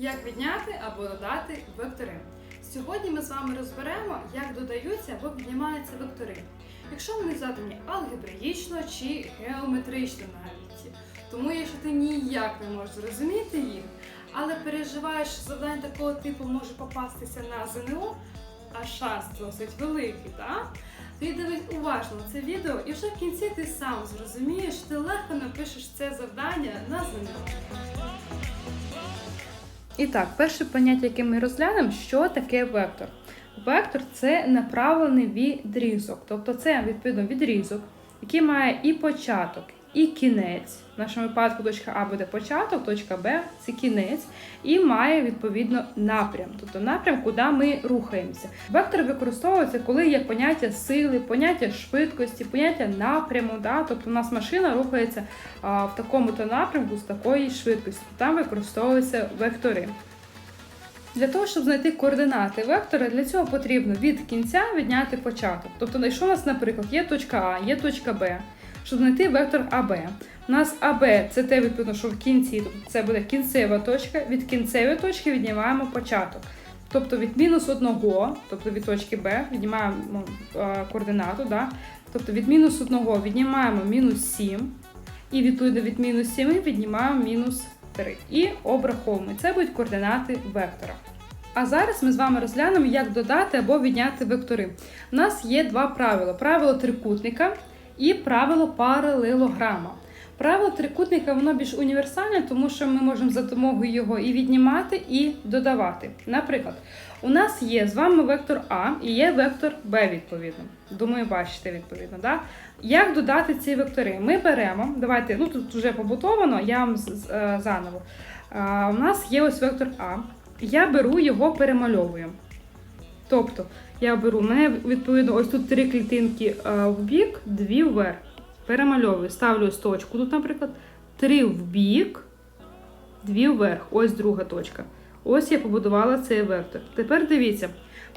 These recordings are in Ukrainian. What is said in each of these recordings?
Як відняти або додати вектори. Сьогодні ми з вами розберемо, як додаються або віднімаються вектори. Якщо вони задані алгебраїчно чи геометрично навіть. Тому якщо ти ніяк не можеш зрозуміти їх, але переживаєш, що завдання такого типу може попастися на ЗНО, а шанс досить великий, так? Тоді дивись уважно це відео і вже в кінці ти сам зрозумієш, ти легко напишеш це завдання на ЗНО. І так, перше поняття, яке ми розглянемо, що таке вектор. Вектор це направлений відрізок, тобто це відповідно відрізок, який має і початок, і кінець. В нашому випадку точка А буде початок, точка Б це кінець, і має відповідно напрям, тобто напрям, куди ми рухаємося. Вектор використовується, коли є поняття сили, поняття швидкості, поняття напряму. Да? Тобто у нас машина рухається а, в такому-то напрямку з такої швидкості. Там використовуються вектори. Для того, щоб знайти координати вектора, для цього потрібно від кінця відняти початок. Тобто, якщо у нас, наприклад, є точка А, є точка Б, щоб знайти вектор АБ. У нас АБ це те, відповідно, що в кінці, тобто це буде кінцева точка. Від кінцевої точки віднімаємо початок. Тобто від мінус одного, тобто від точки Б, віднімаємо координату. Да? Тобто від мінус одного віднімаємо мінус 7, і відповідно від мінус 7 віднімаємо мінус 3. І обраховуємо. Це будуть координати вектора. А зараз ми з вами розглянемо, як додати або відняти вектори. У нас є два правила: правило трикутника і правило паралелограма. Правило трикутника воно більш універсальне, тому що ми можемо за допомогою його і віднімати, і додавати. Наприклад, у нас є з вами вектор А і є вектор Б, відповідно. Думаю, бачите, відповідно. Да? Як додати ці вектори? Ми беремо, давайте, ну тут вже побутовано, я вам е, заново. У нас є ось вектор А. Я беру його перемальовую. Тобто, я беру, мене відповідно ось тут три клітинки е, в бік, дві вверх. Перемальовую, ставлю точку тут, наприклад, три в бік, дві вверх. Ось друга точка. Ось я побудувала цей вектор. Тепер дивіться,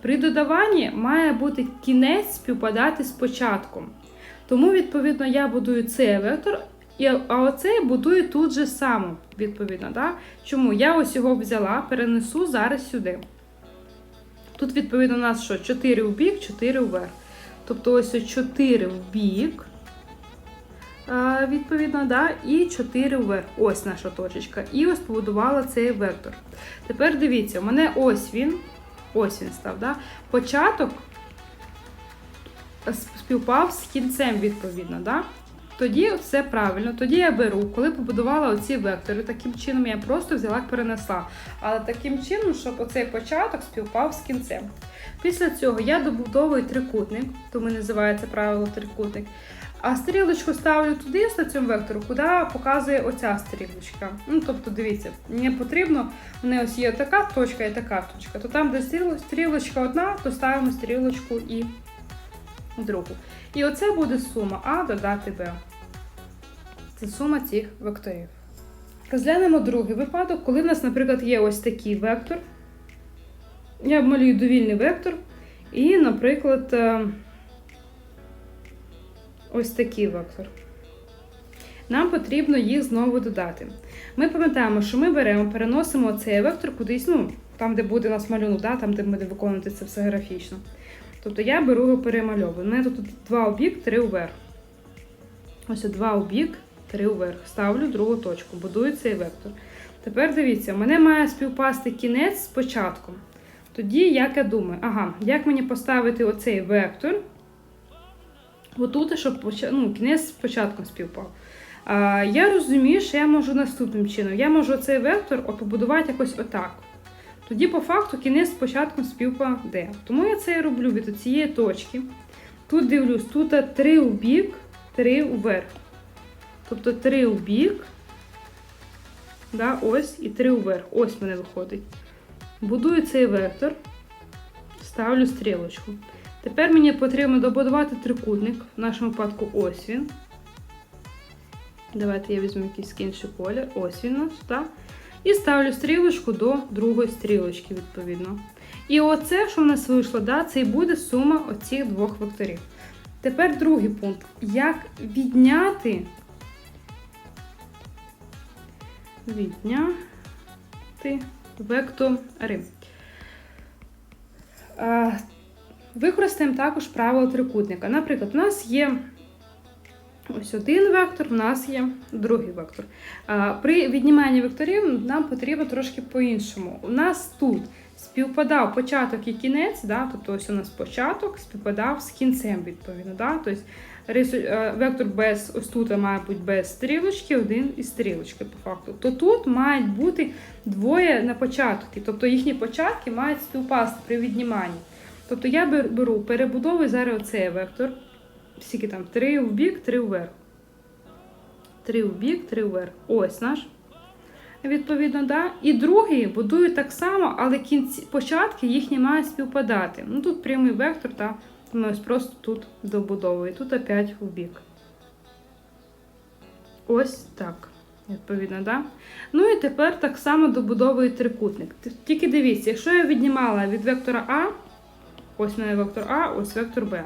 при додаванні має бути кінець співпадати з початком. Тому, відповідно, я будую цей вектор, а оцей будую тут же само, відповідно. Да? Чому? Я ось його взяла, перенесу зараз сюди. Тут, відповідно, у нас що? 4 в бік, 4 вверх. Тобто ось ось 4 в бік, відповідно, да? і 4 вверх. Ось наша точечка. І ось побудувала цей вектор. Тепер дивіться, у мене ось він, ось він став. Да? Початок співпав з кінцем, відповідно. Да? Тоді все правильно. Тоді я беру, коли побудувала оці вектори, таким чином я просто взяла перенесла. Але таким чином, щоб оцей початок співпав з кінцем. Після цього я добудовую трикутник, тому називається правило трикутник. А стрілочку ставлю туди на цьому вектору, куди показує оця стрілочка. Ну, тобто, дивіться, мені потрібно, у мене ось є така точка і така точка. То там, де стрілочка одна, то ставимо стрілочку і другу. І оце буде сума А додати Б. Це сума цих векторів. Розглянемо другий випадок, коли в нас, наприклад, є ось такий вектор. Я малюю довільний вектор. І, наприклад, е, ось такий вектор. Нам потрібно їх знову додати. Ми пам'ятаємо, що ми беремо, переносимо цей вектор кудись, ну, там, де буде у нас малюнок, да, там, де ми будемо виконувати це все графічно. Тобто я беру його перемальовую. У мене тут два у бік, три вверх. Ось два у бік, три вверх. Ставлю другу точку, будую цей вектор. Тепер дивіться, у мене має співпасти кінець з початком. Тоді, як я думаю, ага, як мені поставити оцей вектор? Отут, щоб ну, кінець з початком співпав. А, я розумію, що я можу наступним чином. Я можу цей вектор побудувати якось отак. Тоді, по факту, кінець з початком співпаде. Тому я це роблю від цієї точки. Тут дивлюсь, тут 3 у бік, 3 вверх. Тобто 3 у бік, да, ось і 3 вверх. Ось мене виходить. Будую цей вектор, ставлю стрілочку. Тепер мені потрібно добудувати трикутник. В нашому випадку ось він. Давайте я візьму якийсь інший колір. Ось він у нас, так? І ставлю стрілочку до другої стрілочки, відповідно. І оце, що в нас вийшло, да, це і буде сума оцих двох векторів. Тепер другий пункт. Як відняти відняти вектори. Використаємо також правило трикутника. Наприклад, у нас є ось один вектор, у нас є другий вектор. При відніманні векторів нам потрібно трошки по-іншому. У нас тут співпадав початок і кінець, да? тобто ось у нас початок співпадав з кінцем, відповідно. Да? Тобто е, вектор без ось тут має бути без стрілочки, один із стрілочки по факту. То тут мають бути двоє на початки, тобто їхні початки мають співпасти при відніманні. Тобто я беру перебудовую зараз оцей вектор. Скільки там? Три в бік, три вверх. Три в бік, три вверх. Ось наш. Відповідно, да. І другий будую так само, але кінці, початки їхні мають співпадати. Ну тут прямий вектор, та ми ось просто тут добудовую. Тут опять в бік. Ось так. Відповідно, да? Ну і тепер так само добудовую трикутник. Тільки дивіться, якщо я віднімала від вектора А, ось у мене вектор А, ось вектор Б.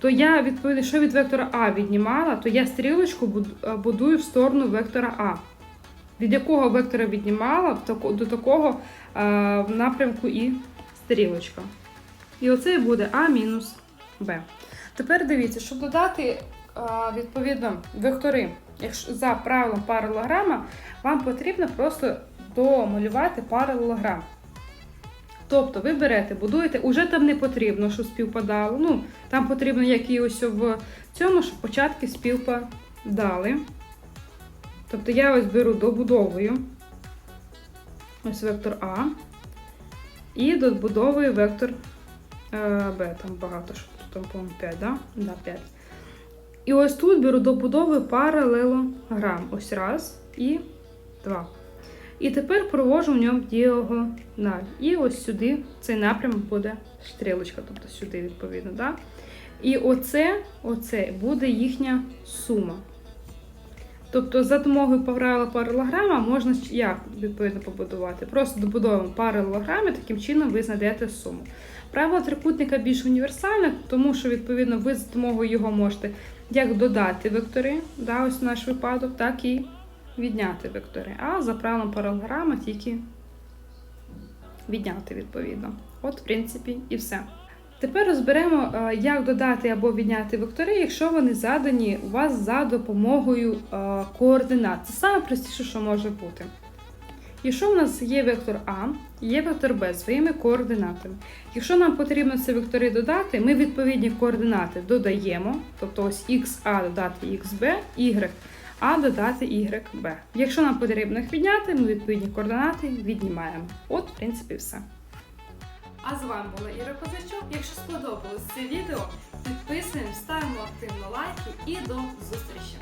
То я, відповідно, що від вектора А віднімала, то я стрілочку будую в сторону вектора А. Від якого вектора віднімала до такого е, в напрямку і стрілочка. І оце і буде А мінус Б. Тепер дивіться, щоб додати е, відповідно вектори, якщо за правилом паралелограма, вам потрібно просто домалювати паралелограм. Тобто ви берете, будуєте, уже там не потрібно, щоб співпадало. Ну, там потрібно, як ось в цьому, щоб початки співпадали. Тобто я ось беру добудовую ось вектор А і добудовую вектор е, Б. Там багато, що там, по-моєму, 5, да? Да, 5. І ось тут беру добудовую паралелограм. Ось раз і два. І тепер провожу в ньому діагональ. І ось сюди цей напрямок буде стрілочка, тобто сюди, відповідно. Да? І оце, оце буде їхня сума. Тобто, за допомогою правила паралелограма можна як відповідно побудувати. Просто добудовуємо паралелограми, таким чином ви знайдете суму. Правило трикутника більш універсальне, тому що відповідно ви за допомогою його можете як додати вектори, да, ось наш випадок, так і відняти вектори. А за правилом паралелограма тільки відняти відповідно. От, в принципі, і все. Тепер розберемо, е, як додати або відняти вектори, якщо вони задані у вас за допомогою е, координат. Це найпростіше, що може бути. Якщо у нас є вектор А, є вектор Б своїми координатами. Якщо нам потрібно ці вектори додати, ми відповідні координати додаємо, тобто ось XA додати XB, YA додати YB. Якщо нам потрібно їх відняти, ми відповідні координати віднімаємо. От, в принципі, все. А з вами була Іра Козачок. Якщо сподобалось це відео, підписуємо, ставимо активно лайки і до зустрічі!